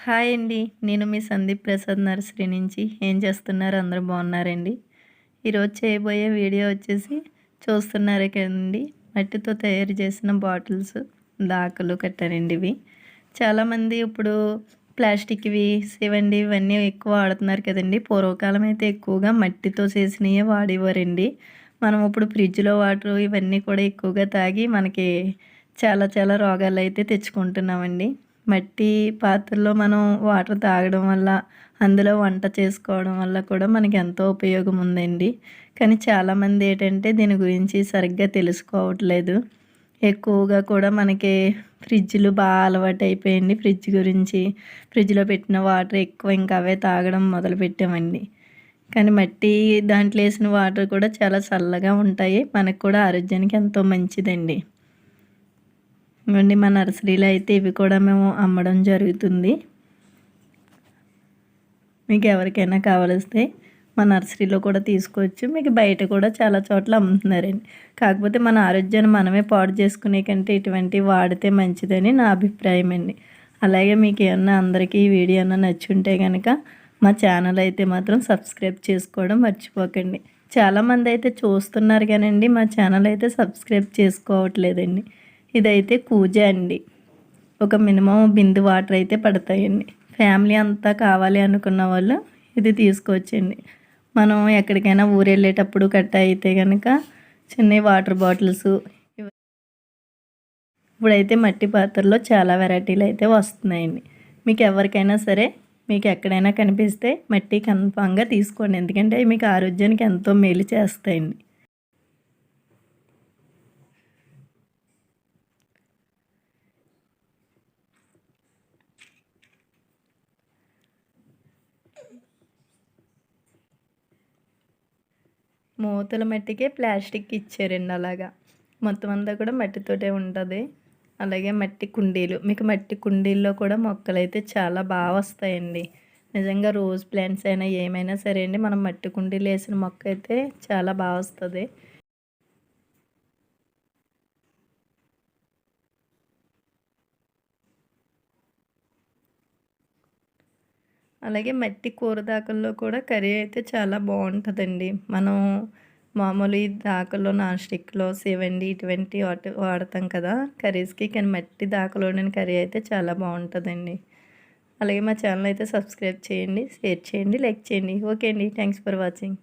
Hi అండి. నేను మీ Sandeep Prasad nursery నుంచి. ఏం చేస్తున్నారు? అందరూ బాగున్నారండి? ఈరోజు చేయబోయే వీడియో వచ్చేసి చూస్తున్నారు కదండి. మట్టితో తయారు చేసిన బాటిల్స్ దాకలు కట్టారండి ఇవి చాలామంది ఇప్పుడు ప్లాస్టిక్వి ఇవ్వండి ఇవన్నీ ఎక్కువ వాడుతున్నారు కదండి. పూర్వకాలం అయితే ఎక్కువగా మట్టితో చేసినవే వాడేవారండి. మనం ఇప్పుడు ఫ్రిడ్జ్లో వాటర్ ఇవన్నీ కూడా ఎక్కువగా తాగి మనకి చాలా చాలా రోగాలు అయితే తెచ్చుకుంటున్నామండి. మట్టి పాత్రలో మనం వాటర్ తాగడం వల్ల అందులో వంట చేసుకోవడం వల్ల కూడా మనకి ఎంతో ఉపయోగం ఉందండి. కానీ చాలామంది ఏంటంటే దీని గురించి సరిగ్గా తెలుసుకోవట్లేదు. ఎక్కువగా కూడా మనకి ఫ్రిడ్జ్లు బాగా అలవాటు అయిపోయింది ఫ్రిడ్జ్ గురించి. ఫ్రిడ్జ్లో పెట్టిన వాటర్ ఎక్కువ ఇంకా అవే తాగడం మొదలు పెట్టామండి. కానీ మట్టి దాంట్లో వేసిన వాటర్ కూడా చాలా చల్లగా ఉంటాయి. మనకు కూడా ఆరోగ్యానికి ఎంతో మంచిదండి. ఇవ్వండి మా నర్సరీలో అయితే ఇవి కూడా మేము అమ్మడం జరుగుతుంది. మీకు ఎవరికైనా కావలిస్తే మా నర్సరీలో కూడా తీసుకోవచ్చు. మీకు బయట కూడా చాలా చోట్ల అమ్ముతున్నారండి. కాకపోతే మన ఆరోగ్యాన్ని మనమే పాడు చేసుకునే కంటే ఇటువంటివి వాడితే మంచిదని నా అభిప్రాయం అండి. అలాగే మీకు ఏమన్నా అందరికీ ఈ వీడియో అన్న నచ్చుంటే కనుక మా ఛానల్ అయితే మాత్రం సబ్స్క్రైబ్ చేసుకోవడం మర్చిపోకండి. చాలామంది అయితే చూస్తున్నారు కానండి మా ఛానల్ అయితే సబ్స్క్రైబ్ చేసుకోవట్లేదండి. ఇదైతే కూజ అండి. ఒక మినిమం బిందు వాటర్ అయితే పడతాయండి. ఫ్యామిలీ అంతా కావాలి అనుకున్న వాళ్ళు ఇది తీసుకోవచ్చండి మనం ఎక్కడికైనా ఊరు వెళ్ళేటప్పుడు కట్ట అయితే కనుక చిన్న వాటర్ బాటిల్స్ ఇప్పుడైతే మట్టి పాత్రలో చాలా వెరైటీలు అయితే వస్తున్నాయండి. మీకు ఎవరికైనా సరే మీకు ఎక్కడైనా కనిపిస్తే మట్టి కన్ఫామ్గా తీసుకోండి. ఎందుకంటే మీకు ఆరోగ్యానికి ఎంతో మేలు చేస్తాయండి. మూతల మట్టికే ప్లాస్టిక్ ఇచ్చారండి అలాగా. మొత్తం అంతా కూడా మట్టితోటే ఉంటుంది. అలాగే మట్టి కుండీలు మీకు మట్టి కుండీల్లో కూడా మొక్కలు అయితే చాలా బాగా వస్తాయండి. నిజంగా రోజ్ ప్లాంట్స్ అయినా ఏమైనా సరే అండి మనం మట్టి కుండీలు వేసిన మొక్క అయితే చాలా బాగా వస్తుంది. అలాగే మట్టి కూర దాకల్లో కూడా కర్రీ అయితే చాలా బాగుంటుందండి. మనం మామూలు ఈ దాకల్లో నాన్ స్టిక్లో సేవండి ఇటువంటి వాటి వాడతాం కదా కర్రీస్కి కానీ మట్టి దాకలోని కర్రీ అయితే చాలా బాగుంటుందండి. అలాగే మా ఛానల్ అయితే సబ్స్క్రైబ్ చేయండి షేర్ చేయండి లైక్ చేయండి. ఓకే అండి. Thanks for watching.